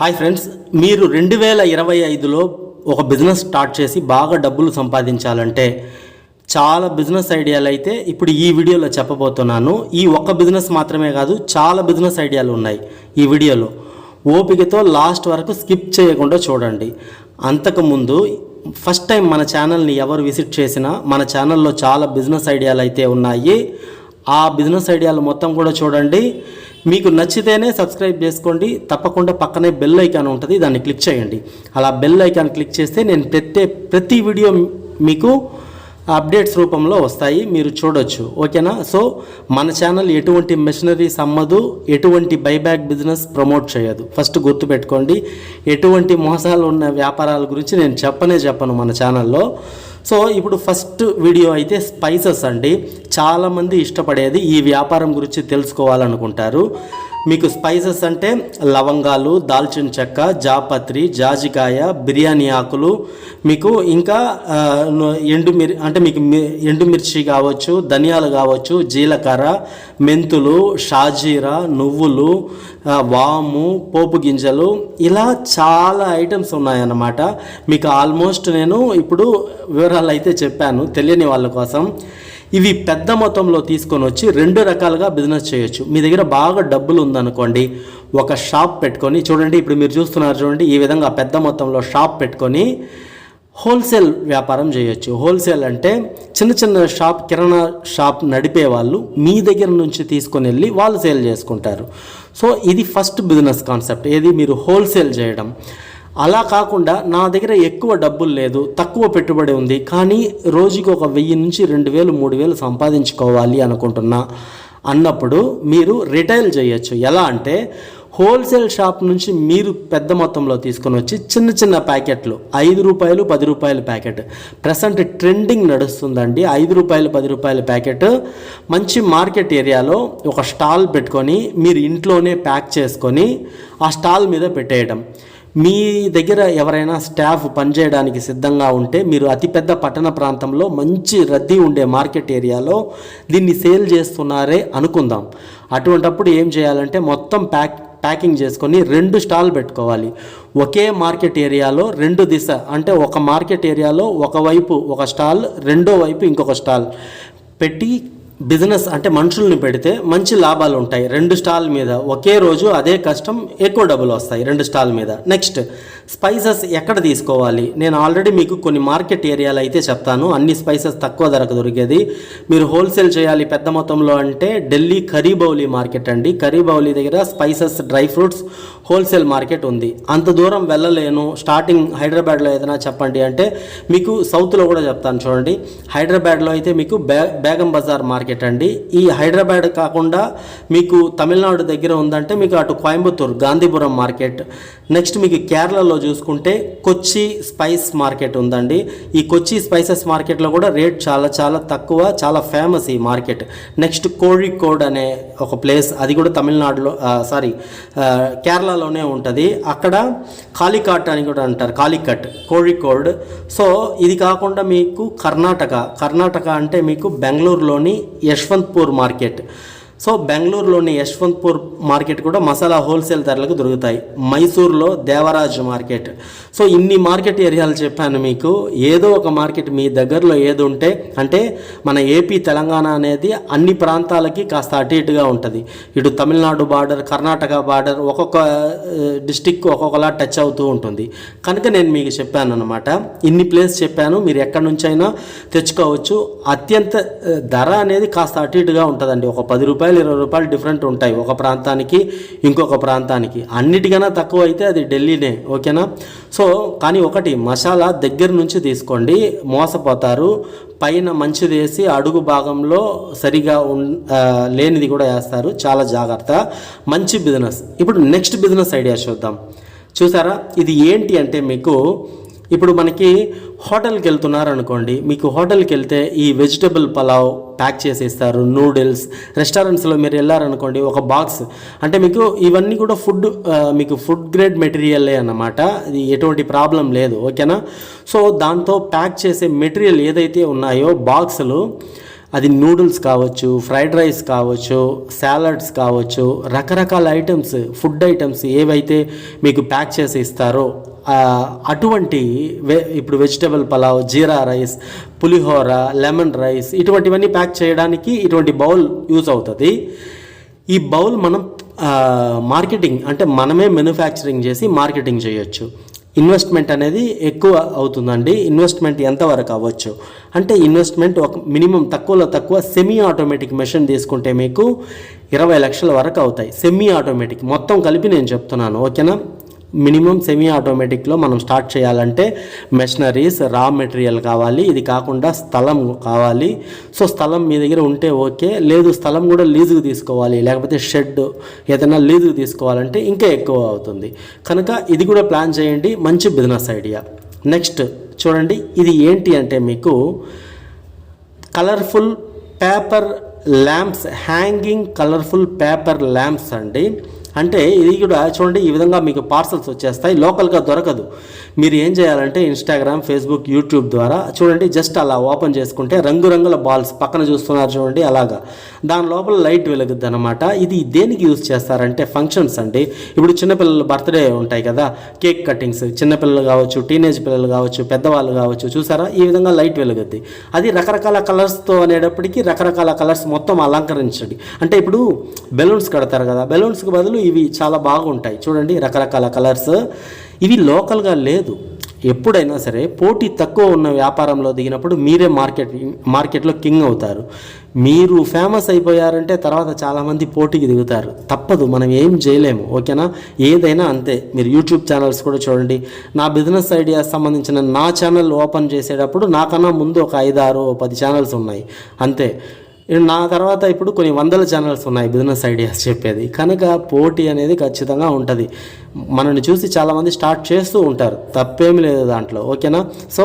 Hi friends మీరు రెండు వేల ఇరవై ఐదులో ఒక బిజినెస్ స్టార్ట్ చేసి బాగా డబ్బులు సంపాదించాలంటే చాలా బిజినెస్ ఐడియాలు అయితే ఇప్పుడు ఈ వీడియోలో చెప్పబోతున్నాను. ఈ ఒక్క బిజినెస్ మాత్రమే కాదు చాలా బిజినెస్ ఐడియాలు ఉన్నాయి ఈ వీడియోలో. ఓపికతో లాస్ట్ వరకు స్కిప్ చేయకుండా చూడండి. అంతకుముందు ఫస్ట్ టైం మన ఛానల్ని ఎవరు విజిట్ చేసినా మన ఛానల్లో చాలా బిజినెస్ ఐడియాలు అయితే ఉన్నాయి. ఆ బిజినెస్ ఐడియాలు మొత్తం కూడా చూడండి. మీకు నచ్చితేనే సబ్స్క్రైబ్ చేసుకోండి. తప్పకుండా పక్కనే బెల్ ఐకాన్ ఉంటుంది దాన్ని క్లిక్ చేయండి. అలా బెల్ ఐకాన్ క్లిక్ చేస్తే నేను పెట్టే ప్రతి వీడియో మీకు అప్డేట్స్ రూపంలో వస్తాయి. మీరు చూడొచ్చు. ఓకేనా? సో మన ఛానల్ ఎటువంటి మెషినరీస్ అమ్మదు ఎటువంటి బైబ్యాక్ బిజినెస్ ప్రమోట్ చేయదు. ఫస్ట్ గుర్తుపెట్టుకోండి ఎటువంటి మోసాలు ఉన్న వ్యాపారాల గురించి నేను చెప్పనే చెప్పను మన ఛానల్లో సో ఇప్పుడు ఫస్ట్ వీడియో అయితే స్పైసెస్ అండి. చాలామంది ఇష్టపడేది ఈ వ్యాపారం గురించి తెలుసుకోవాలనుకుంటారు. మీకు స్పైసెస్ అంటే లవంగాలు దాల్చిన చెక్క జాపత్రి జాజికాయ బిర్యానీ ఆకులు మీకు ఇంకా ఎండుమిర్ అంటే మీకు మి- ఎండుమిర్చి కావచ్చు ధనియాలు కావచ్చు జీలకర్ర మెంతులు షాజీరా నువ్వులు వాము పోపు గింజలు ఇలా చాలా ఐటమ్స్ ఉన్నాయన్నమాట. మీకు ఆల్మోస్ట్ నేను ఇప్పుడు వివరాలు అయితే చెప్పాను తెలియని వాళ్ళ కోసం. ఇవి పెద్ద మొత్తంలో తీసుకొని వచ్చి రెండు రకాలుగా బిజినెస్ చేయొచ్చు. మీ దగ్గర బాగా డబ్బులు ఉందనుకోండి ఒక షాప్ పెట్టుకొని చూడండి ఇప్పుడు మీరు చూస్తున్నారు చూడండి ఈ విధంగా పెద్ద మొత్తంలో షాప్ పెట్టుకొని హోల్సేల్ వ్యాపారం చేయొచ్చు. హోల్సేల్ అంటే చిన్న చిన్న షాప్ కిరాణా షాప్ నడిపే వాళ్ళు మీ దగ్గర నుంచి తీసుకొని వెళ్ళి వాళ్ళు సేల్ చేసుకుంటారు. సో ఇది ఫస్ట్ బిజినెస్ కాన్సెప్ట్ ఏది? మీరు హోల్సేల్ చేయడం. అలా కాకుండా నా దగ్గర ఎక్కువ డబ్బులు లేదు తక్కువ పెట్టుబడి ఉంది కానీ రోజుకి ఒక వెయ్యి నుంచి రెండు వేలు మూడు వేలు సంపాదించుకోవాలి అనుకుంటున్నా. అన్నప్పుడు మీరు రిటైల్ చేయొచ్చు. ఎలా అంటే హోల్సేల్ షాప్ నుంచి మీరు పెద్ద మొత్తంలో తీసుకొని వచ్చి చిన్న చిన్న ప్యాకెట్లు ఐదు రూపాయలు పది రూపాయల ప్యాకెట్. ప్రజెంట్ ట్రెండింగ్ నడుస్తుందండి. ఐదు రూపాయలు పది రూపాయల ప్యాకెట్. మంచి మార్కెట్ ఏరియాలో ఒక స్టాల్ పెట్టుకొని మీరు ఇంట్లోనే ప్యాక్ చేసుకొని ఆ స్టాల్ మీద పెట్టేయడం మీ దగ్గర ఎవరైనా స్టాఫ్ పనిచేయడానికి సిద్ధంగా ఉంటే మీరు అతిపెద్ద పట్టణ ప్రాంతంలో మంచి రద్దీ ఉండే మార్కెట్ ఏరియాలో దీన్ని సేల్ చేస్తున్నారే అనుకుందాం. అటువంటప్పుడు ఏం చేయాలంటే మొత్తం ప్యాక్ ప్యాకింగ్ చేసుకొని రెండు స్టాల్ పెట్టుకోవాలి. ఒకే మార్కెట్ ఏరియాలో రెండు దిశ అంటే ఒక మార్కెట్ ఏరియాలో ఒకవైపు ఒక స్టాల్ రెండో వైపు ఇంకొక స్టాల్. పెట్టి బిజినెస్ అంటే మనుషుల్ని పెడితే మంచి లాభాలు ఉంటాయి. రెండు స్టాల్ మీద ఒకే రోజు అదే కష్టం ఎక్కువ డబ్బులు వస్తాయి రెండు స్టాల్ మీద. నెక్స్ట్ స్పైసెస్ ఎక్కడ తీసుకోవాలి? నేను ఆల్రెడీ మీకు కొన్ని మార్కెట్ ఏరియాలు అయితే చెప్తాను. అన్ని స్పైసెస్ తక్కువ ధరకు దొరికేది. మీరు హోల్సేల్ చేయాలి పెద్ద మొత్తంలో అంటే ఢిల్లీ కరీబౌలి మార్కెట్ అండి. కరీబౌలి దగ్గర spices dry fruits wholesale market ఉంది. అంత దూరం వెళ్ళలేను. స్టార్టింగ్ హైదరాబాద్లో ఏదైనా చెప్పండి అంటే మీకు సౌత్లో కూడా చెప్తాను చూడండి. హైదరాబాద్లో అయితే మీకు బే బేగం బజార్ మార్కెట్ అండి. ఈ హైదరాబాద్ కాకుండా మీకు తమిళనాడు దగ్గర ఉందంటే మీకు అటు కోయంబత్తూర్ గాంధీపురం మార్కెట్. నెక్స్ట్ మీకు కేరళలో చూసుకుంటే కొచ్చి స్పైస్ మార్కెట్ ఉందండి. ఈ కొచ్చి స్పైసెస్ మార్కెట్లో కూడా రేట్ చాలా చాలా తక్కువ చాలా ఫేమస్ ఈ మార్కెట్. నెక్స్ట్ కోഴിకోడ్ అనే ఒక ప్లేస్ అది కూడా తమిళనాడులో సారీ కేరళలోనే ఉంటుంది. అక్కడ కాలికాట్ అని కూడా అంటారు కాలికట్ కోഴിకోడ్ సో ఇది కాకుండా మీకు కర్ణాటక కర్ణాటక అంటే మీకు బెంగళూరులోని యశ్వంత్పూర్ మార్కెట్. సో బెంగళూరులోని యశ్వంత్పూర్ మార్కెట్ కూడా మసాలా హోల్సేల్ ధరలకు దొరుకుతాయి. మైసూర్లో దేవరాజ్ మార్కెట్. సో ఇన్ని మార్కెట్ ఏరియాలు చెప్పాను మీకు. ఏదో ఒక మార్కెట్ మీ దగ్గరలో ఏది ఉంటే అంటే మన ఏపీ తెలంగాణ అనేది అన్ని ప్రాంతాలకి కాస్త అటు ఇటుగా ఉంటుంది. ఇటు తమిళనాడు బార్డర్ కర్ణాటక బార్డర్ ఒక్కొక్క డిస్టిక్ ఒక్కొక్కలా టచ్ అవుతూ ఉంటుంది. కనుక నేను మీకు చెప్పాను అనమాట ఇన్ని ప్లేస్ చెప్పాను. మీరు ఎక్కడి నుంచైనా తెచ్చుకోవచ్చు. అత్యంత ధర అనేది కాస్త అటు ఇటుగా ఉంటుందండి. ఒక పది రూపాయలు ఇరవై రూపాయలు డిఫరెంట్ ఉంటాయి. ఒక ప్రాంతానికి ఇంకొక ప్రాంతానికి. అన్నిటికైనా తక్కువ అయితే అది ఢిల్లీనే ఓకేనా? సో కానీ ఒకటి మసాలా దగ్గర నుంచి తీసుకోండి మోసపోతారు. పైన మంచిది వేసి అడుగు భాగంలో సరిగా ఉన్ లేనిది కూడా వేస్తారు. చాలా జాగ్రత్త. మంచి బిజినెస్ ఇప్పుడు నెక్స్ట్ బిజినెస్ ఐడియా చూద్దాం. చూసారా? ఇది ఏంటి అంటే మీకు ఇప్పుడు మనకి హోటల్కి వెళ్తున్నారు అనుకోండి మీకు హోటల్కి వెళ్తే ఈ వెజిటబుల్ పలావ్ ప్యాక్ చేసి ఇస్తారు నూడిల్స్ రెస్టారెంట్స్లో మీరు వెళ్ళారనుకోండి ఒక బాక్స్. అంటే మీకు ఇవన్నీ కూడా ఫుడ్ మీకు ఫుడ్ గ్రేడ్ మెటీరియలే అన్నమాట. ఇది ఎటువంటి ప్రాబ్లం లేదు ఓకేనా? సో దాంతో ప్యాక్ చేసే మెటీరియల్ ఏదైతే ఉన్నాయో బాక్సులు అది నూడిల్స్ కావచ్చు ఫ్రైడ్ రైస్ కావచ్చు సాలడ్స్ కావచ్చు రకరకాల ఐటమ్స్ ఫుడ్ ఐటమ్స్ ఏవైతే మీకు ప్యాక్ చేసి ఇస్తారో అటువంటి వె ఇప్పుడు vegetable pulao jeera rice pulihora lemon rice ఇటువంటివన్నీ ప్యాక్ చేయడానికి ఇటువంటి బౌల్ యూజ్ అవుతుంది. ఈ బౌల్ మనం మార్కెటింగ్ అంటే మనమే మ్యానుఫ్యాక్చరింగ్ చేసి మార్కెటింగ్ చేయొచ్చు. ఇన్వెస్ట్మెంట్ అనేది ఎక్కువ అవుతుందండి. ఇన్వెస్ట్మెంట్ ఎంతవరకు అవ్వచ్చు? అంటే ఇన్వెస్ట్మెంట్ ఒక మినిమం తక్కువలో తక్కువ సెమీ ఆటోమేటిక్ మెషిన్ తీసుకుంటే మీకు ఇరవై లక్షల వరకు అవుతాయి. సెమీ ఆటోమేటిక్ మొత్తం కలిపి నేను చెప్తున్నాను. ఓకేనా? మినిమం సెమీ ఆటోమేటిక్లో మనం స్టార్ట్ చేయాలంటే మెషనరీస్ రా మెటీరియల్ కావాలి. ఇది కాకుండా స్థలం కావాలి. సో స్థలం మీ దగ్గర ఉంటే ఓకే లేదు స్థలం కూడా లీజుకు తీసుకోవాలి. లేకపోతే షెడ్ ఏదైనా లీజుకు తీసుకోవాలంటే ఇంకా ఎక్కువ అవుతుంది. కనుక ఇది కూడా ప్లాన్ చేయండి. మంచి బిజినెస్ ఐడియా నెక్స్ట్ చూడండి. ఇది ఏంటి అంటే మీకు colourful paper lamps hanging colourful paper lamps అండి. అంటే ఇది కూడా చూడండి ఈ విధంగా మీకు పార్సల్స్ వచ్చేస్తాయి లోకల్గా దొరకదు. మీరు ఏం చేయాలంటే ఇన్స్టాగ్రామ్ ఫేస్బుక్ యూట్యూబ్ ద్వారా చూడండి జస్ట్ అలా ఓపెన్ చేసుకుంటే రంగురంగుల బాల్స్ పక్కన చూస్తున్నారు చూడండి అలాగా. దాని లోపల లైట్ వెలుగుద్ది అనమాట ఇది దేనికి యూజ్ చేస్తారంటే ఫంక్షన్స్ అండి. ఇప్పుడు చిన్నపిల్లల బర్త్డే ఉంటాయి కదా కేక్ కటింగ్స్ చిన్నపిల్లలు కావచ్చు టీనేజ్ పిల్లలు కావచ్చు పెద్దవాళ్ళు కావచ్చు చూసారా? ఈ విధంగా లైట్ వెలుగుద్ది. అది రకరకాల కలర్స్తో అనేటప్పటికీ రకరకాల కలర్స్ మొత్తం అలంకరించండి. అంటే ఇప్పుడు బెలూన్స్ కడతారు కదా బెలూన్స్కి బదులు ఇవి చాలా బాగుంటాయి. చూడండి రకరకాల కలర్స్. ఇవి లోకల్గా లేదు. ఎప్పుడైనా సరే పోటీ తక్కువ ఉన్న వ్యాపారంలో దిగినప్పుడు మీరే మార్కెట్ మార్కెట్లో కింగ్ అవుతారు. మీరు ఫేమస్ అయిపోయారంటే తర్వాత చాలామంది పోటీకి దిగుతారు. తప్పదు మనం ఏం చేయలేము ఓకేనా? ఏదైనా అంతే. మీరు యూట్యూబ్ ఛానల్స్ కూడా చూడండి. నా బిజినెస్ ఐడియాస్ సంబంధించిన నా ఛానల్ ఓపెన్ చేసేటప్పుడు నాకన్నా ముందు ఒక ఐదారు పది ఛానల్స్ ఉన్నాయి. అంతే. నా తర్వాత ఇప్పుడు కొన్ని వందల ఛానల్స్ ఉన్నాయి బిజినెస్ ఐడియాస్ చెప్పేది. కనుక పోటీ అనేది ఖచ్చితంగా ఉంటుంది. మనల్ని చూసి చాలామంది స్టార్ట్ చేస్తూ ఉంటారు. తప్పేమి లేదు దాంట్లో. ఓకేనా? సో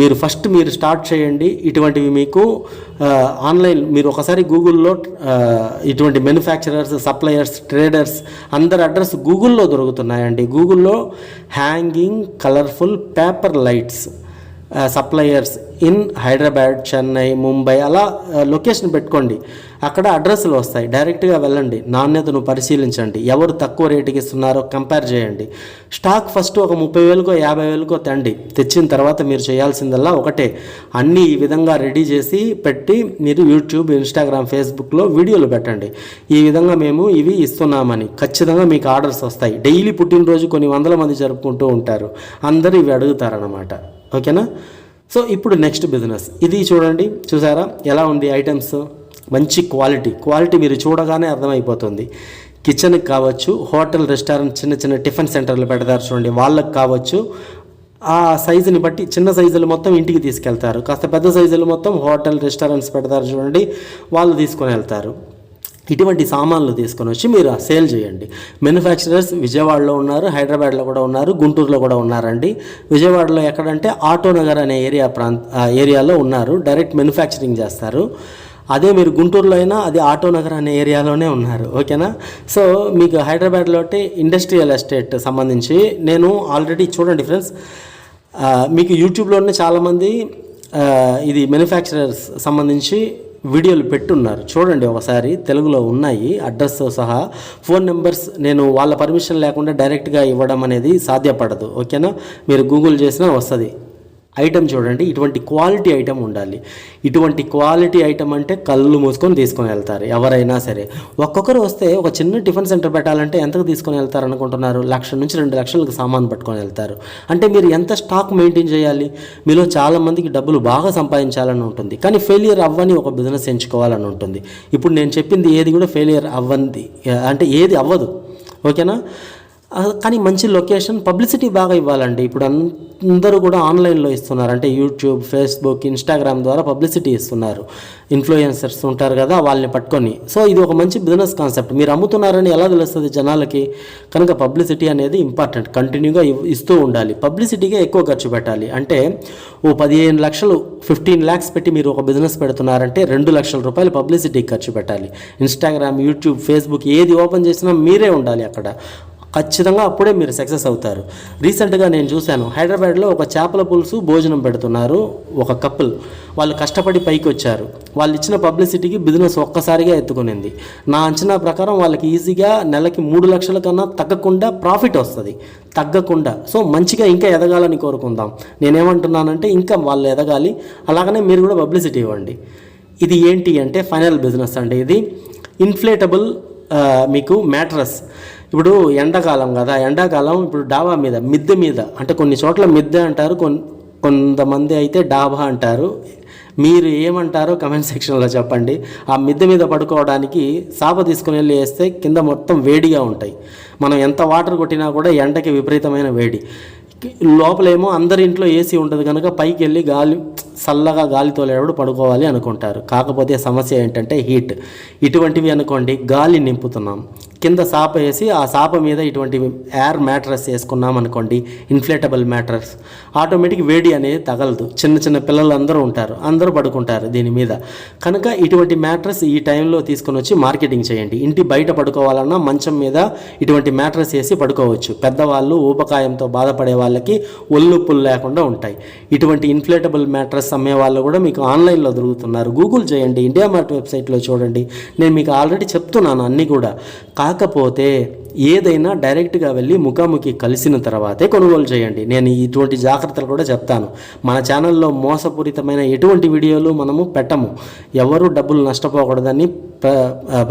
మీరు ఫస్ట్ మీరు స్టార్ట్ చేయండి. ఇటువంటివి మీకు ఆన్లైన్ మీరు ఒకసారి గూగుల్లో ఇటువంటి మ్యానుఫ్యాక్చరర్స్ సప్లయర్స్ ట్రేడర్స్ అందరి అడ్రస్ గూగుల్లో దొరుకుతున్నాయండి. గూగుల్లో hanging colourful paper lights suppliers in Hyderabad Chennai Mumbai అలా లొకేషన్ పెట్టుకోండి. అక్కడ అడ్రస్లు వస్తాయి. డైరెక్ట్గా వెళ్ళండి. నాణ్యతను పరిశీలించండి. ఎవరు తక్కువ రేటుకి ఇస్తున్నారో కంపేర్ చేయండి. స్టాక్ ఫస్ట్ ఒక ముప్పై వేలకో యాభై వేలకో తండి. తెచ్చిన తర్వాత మీరు చేయాల్సిందల్లా ఒకటే. అన్నీ ఈ విధంగా రెడీ చేసి పెట్టి మీరు యూట్యూబ్ ఇన్స్టాగ్రామ్ ఫేస్బుక్లో వీడియోలు పెట్టండి. ఈ విధంగా మేము ఇవి ఇస్తున్నామని. ఖచ్చితంగా మీకు ఆర్డర్స్ వస్తాయి. డైలీ పుట్టినరోజు కొన్ని వందల మంది జరుపుకుంటూ ఉంటారు. అందరూ ఇవి అడుగుతారనమాట ఓకేనా? సో ఇప్పుడు నెక్స్ట్ బిజినెస్ ఇది చూడండి చూసారా? ఎలా ఉంది ఐటమ్స్ మంచి క్వాలిటీ క్వాలిటీ మీరు చూడగానే అర్థమైపోతుంది. కిచెన్కి కావచ్చు హోటల్ రెస్టారెంట్ చిన్న చిన్న టిఫిన్ సెంటర్లు పెడతారు చూడండి. వాళ్ళకి కావచ్చు ఆ సైజుని బట్టి చిన్న సైజులు మొత్తం ఇంటికి తీసుకెళ్తారు. కాస్త పెద్ద సైజులు మొత్తం హోటల్ రెస్టారెంట్స్ పెడతారు చూడండి. వాళ్ళు తీసుకొని వెళ్తారు. ఇటువంటి సామాన్లు తీసుకొని వచ్చి మీరు సేల్ చేయండి. మ్యానుఫ్యాక్చరర్స్ విజయవాడలో ఉన్నారు హైదరాబాద్లో కూడా ఉన్నారు గుంటూరులో కూడా ఉన్నారండి. విజయవాడలో ఎక్కడంటే ఆటోనగర్ అనే ఏరియా ప్రాంత ఏరియాలో ఉన్నారు డైరెక్ట్ మ్యానుఫ్యాక్చరింగ్ చేస్తారు. అదే మీరు గుంటూరులో అయినా అది ఆటోనగర్ అనే ఏరియాలోనే ఉన్నారు ఓకేనా? సో మీకు హైదరాబాద్లో ఇండస్ట్రియల్ ఎస్టేట్ సంబంధించి నేను ఆల్రెడీ చూడండి ఫ్రెండ్స్ మీకు యూట్యూబ్లోనే చాలామంది ఇది మ్యానుఫ్యాక్చరర్స్ సంబంధించి వీడియోలు పెట్టున్నారు. చూడండి ఒకసారి తెలుగులో ఉన్నాయి అడ్రస్తో సహా. ఫోన్ నెంబర్స్ నేను వాళ్ళ పర్మిషన్ లేకుండా డైరెక్ట్గా ఇవ్వడం అనేది సాధ్యపడదు. ఓకేనా? మీరు గూగుల్ చేసినా వస్తుంది. ఐటెం చూడండి. ఇటువంటి క్వాలిటీ ఐటెం ఉండాలి. ఇటువంటి క్వాలిటీ ఐటెం అంటే కళ్ళు మూసుకొని తీసుకొని వెళ్తారు ఎవరైనా సరే. ఒక్కొక్కరు వస్తే ఒక చిన్న టిఫిన్ సెంటర్ పెట్టాలంటే ఎంతకు తీసుకొని వెళ్తారు అనుకుంటున్నారు? లక్ష నుంచి రెండు లక్షలకు సామాన్ పట్టుకొని వెళ్తారు. అంటే మీరు ఎంత స్టాక్ మెయింటైన్ చేయాలి? మీలో చాలామందికి డబ్బులు బాగా సంపాదించాలని ఉంటుంది. కానీ ఫెయిలియర్ అవ్వని ఒక బిజినెస్ ఎంచుకోవాలని ఉంటుంది. ఇప్పుడు నేను చెప్పింది ఏది కూడా ఫెయిలియర్ అవ్వంది. అంటే ఏది అవ్వదు. ఓకేనా? కానీ మంచి లొకేషన్ పబ్లిసిటీ బాగా ఇవ్వాలండి. ఇప్పుడు అందరూ కూడా ఆన్లైన్లో ఇస్తున్నారు. అంటే యూట్యూబ్ ఫేస్బుక్ ఇన్స్టాగ్రామ్ ద్వారా పబ్లిసిటీ ఇస్తున్నారు. ఇన్ఫ్లుయెన్సర్స్ ఉంటారు కదా వాళ్ళని పట్టుకొని. సో ఇది ఒక మంచి బిజినెస్ కాన్సెప్ట్. మీరు అమ్ముతున్నారని ఎలా తెలుస్తుంది జనాలకి? కనుక పబ్లిసిటీ అనేది ఇంపార్టెంట్. కంటిన్యూగా ఇస్తూ ఉండాలి. పబ్లిసిటీగా ఎక్కువ ఖర్చు పెట్టాలి. అంటే ఓ పదిహేను లక్షలు ఫిఫ్టీన్ ల్యాక్స్ పెట్టి మీరు ఒక బిజినెస్ పెడుతున్నారంటే రెండు లక్షల రూపాయలు పబ్లిసిటీకి ఖర్చు పెట్టాలి. ఇన్స్టాగ్రామ్ యూట్యూబ్ ఫేస్బుక్ ఏది ఓపెన్ చేసినా మీరే ఉండాలి అక్కడ. ఖచ్చితంగా అప్పుడే మీరు సక్సెస్ అవుతారు. రీసెంట్గా నేను చూశాను హైదరాబాద్లో ఒక చేపల పులుసు భోజనం పెడుతున్నారు ఒక కపుల్. వాళ్ళు కష్టపడి పైకి వచ్చారు వాళ్ళు ఇచ్చిన పబ్లిసిటీకి బిజినెస్ ఒక్కసారిగా ఎత్తుకునింది. నా అంచనా ప్రకారం వాళ్ళకి ఈజీగా నెలకి మూడు లక్షల కన్నా తగ్గకుండా ప్రాఫిట్ వస్తుంది. తగ్గకుండా. సో మంచిగా ఇంకా ఎదగాలని కోరుకుందాం. నేనేమంటున్నానంటే ఇంకా వాళ్ళు ఎదగాలి. అలాగనే మీరు కూడా పబ్లిసిటీ ఇవ్వండి. ఇది ఏంటి అంటే ఫైనల్ బిజినెస్ అండి ఇది. ఇన్ఫ్లేటబుల్ మీకు మ్యాట్రస్. ఇప్పుడు ఎండాకాలం కదా ఎండాకాలం ఇప్పుడు డాబా మీద మిద్దె మీద అంటే కొన్ని చోట్ల మిద్దె అంటారు కొన్ కొంతమంది అయితే డాబా అంటారు. మీరు ఏమంటారో కమెంట్ సెక్షన్లో చెప్పండి. ఆ మిద్దె మీద పడుకోవడానికి సాప తీసుకుని వెళ్ళి వేస్తే కింద మొత్తం వేడిగా ఉంటాయి. మనం ఎంత వాటర్ కొట్టినా కూడా ఎండకి విపరీతమైన వేడి. లోపలేమో అందరి ఇంట్లో ఏసీ ఉంటుంది కనుక పైకి వెళ్ళి గాలి చల్లగా గాలి తోలేటప్పుడు పడుకోవాలి అనుకుంటారు. కాకపోతే సమస్య ఏంటంటే హీట్. ఇటువంటివి అనుకోండి గాలి నింపుతున్నాం. కింద సాప వేసి ఆ సాప మీద ఇటువంటి ఎయిర్ మ్యాట్రస్ వేసుకున్నాం అనుకోండి ఇన్ఫ్లేటబుల్ మ్యాట్రస్ ఆటోమేటిక్ వేడి అనేది తగలదు. చిన్న చిన్న పిల్లలు అందరూ ఉంటారు. అందరూ పడుకుంటారు దీని మీద. కనుక ఇటువంటి మ్యాట్రస్ ఈ టైంలో తీసుకొని వచ్చి మార్కెటింగ్ చేయండి. ఇంటి బయట పడుకోవాలన్నా మంచం మీద ఇటువంటి మ్యాట్రస్ వేసి పడుకోవచ్చు. పెద్దవాళ్ళు ఊపకాయంతో బాధపడే వాళ్ళకి ఒళ్ళుప్పులు లేకుండా ఉంటాయి. ఇటువంటి ఇన్ఫ్లేటబుల్ మ్యాట్రస్ అమ్మే వాళ్ళు కూడా మీకు ఆన్లైన్లో దొరుకుతున్నారు. గూగుల్ చేయండి. ఇండియా మార్ట్ వెబ్సైట్లో చూడండి. నేను మీకు ఆల్రెడీ చెప్తున్నాను అన్నీ కూడా. కాకపోతే ఏదైనా డైరెక్ట్గా వెళ్ళి ముఖాముఖి కలిసిన తర్వాతే కొనుగోలు చేయండి. నేను ఇటువంటి జాగ్రత్తలు కూడా చెప్తాను. మన ఛానల్లో మోసపూరితమైన ఎటువంటి వీడియోలు మనము పెట్టము. ఎవరు డబ్బులు నష్టపోకూడదని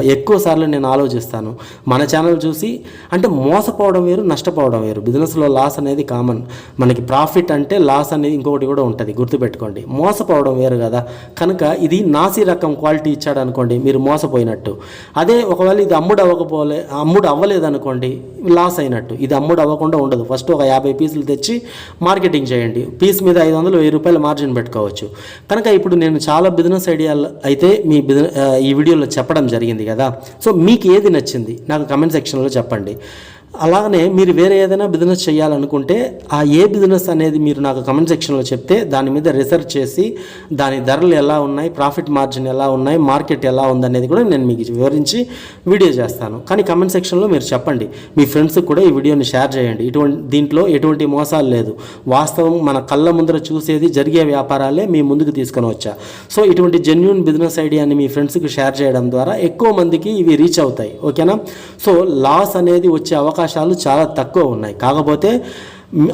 ఎక్కువ సార్లు నేను ఆలోచిస్తాను. మన ఛానల్ చూసి అంటే మోసపోవడం వేరు నష్టపోవడం వేరు. బిజినెస్లో లాస్ అనేది కామన్. మనకి ప్రాఫిట్ అంటే లాస్ అనేది ఇంకొకటి కూడా ఉంటుంది గుర్తుపెట్టుకోండి. మోసపోవడం వేరు కదా. కనుక ఇది నాసి రకం క్వాలిటీ ఇచ్చాడు అనుకోండి మీరు మోసపోయినట్టు. అదే ఒకవేళ ఇది అమ్ముడు అవ్వకపోలే అమ్ముడు అవ్వలేదు అనుకోండి లాస్ అయినట్టు. ఇది అమ్ముడు అవ్వకుండా ఉండదు. ఫస్ట్ ఒక యాభై పీసులు తెచ్చి మార్కెటింగ్ చేయండి. పీస్ మీద ఐదు వందలు వెయ్యి రూపాయలు మార్జిన్ పెట్టుకోవచ్చు. కనుక ఇప్పుడు నేను చాలా బిజినెస్ ఐడియాలు అయితే మీ బిజినెస్ ఈ వీడియోలో చెప్పడం జరిగింది కదా. సో మీకు ఏది నచ్చింది? నాకు కమెంట్ సెక్షన్లో చెప్పండి. అలానే మీరు వేరే ఏదైనా బిజినెస్ చేయాలనుకుంటే ఆ ఏ బిజినెస్ అనేది మీరు నాకు కమెంట్ సెక్షన్లో చెప్తే దాని మీద రీసెర్చ్ చేసి దాని ధరలు ఎలా ఉన్నాయి ప్రాఫిట్ మార్జిన్ ఎలా ఉన్నాయి మార్కెట్ ఎలా ఉందనేది కూడా నేను మీకు వివరించి వీడియో చేస్తాను. కానీ కమెంట్ సెక్షన్లో మీరు చెప్పండి. మీ ఫ్రెండ్స్కి కూడా ఈ వీడియోని షేర్ చేయండి. ఇటువంటి దీంట్లో ఎటువంటి మోసాలు లేదు. వాస్తవం మన కళ్ళ ముందర చూసేది జరిగే వ్యాపారాలే మీ ముందుకు తీసుకొని వచ్చా. సో ఇటువంటి జెన్యున్ బిజినెస్ ఐడియాని మీ ఫ్రెండ్స్కి షేర్ చేయడం ద్వారా ఎక్కువ మందికి ఇవి రీచ్ అవుతాయి. ఓకేనా? సో లాస్ అనేది వచ్చే అవకాశం అవకాశాలు చాలా తక్కువ ఉన్నాయి. కాకపోతే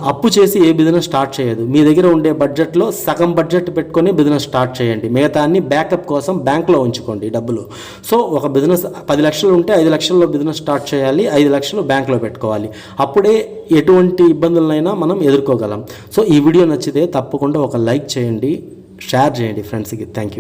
అప్పు చేసి ఏ బిజినెస్ స్టార్ట్ చేయదు. మీ దగ్గర ఉండే బడ్జెట్లో సగం బడ్జెట్ పెట్టుకొని బిజినెస్ స్టార్ట్ చేయండి. మిగతాన్ని బ్యాకప్ కోసం బ్యాంక్లో ఉంచుకోండి డబ్బులు. సో ఒక బిజినెస్ పది లక్షలు ఉంటే ఐదు లక్షల్లో బిజినెస్ స్టార్ట్ చేయాలి. ఐదు లక్షలు బ్యాంక్లో పెట్టుకోవాలి. అప్పుడే ఎటువంటి ఇబ్బందులనైనా మనం ఎదుర్కోగలం. సో ఈ వీడియో నచ్చితే తప్పకుండా ఒక లైక్ చేయండి షేర్ చేయండి ఫ్రెండ్స్కి. Thank you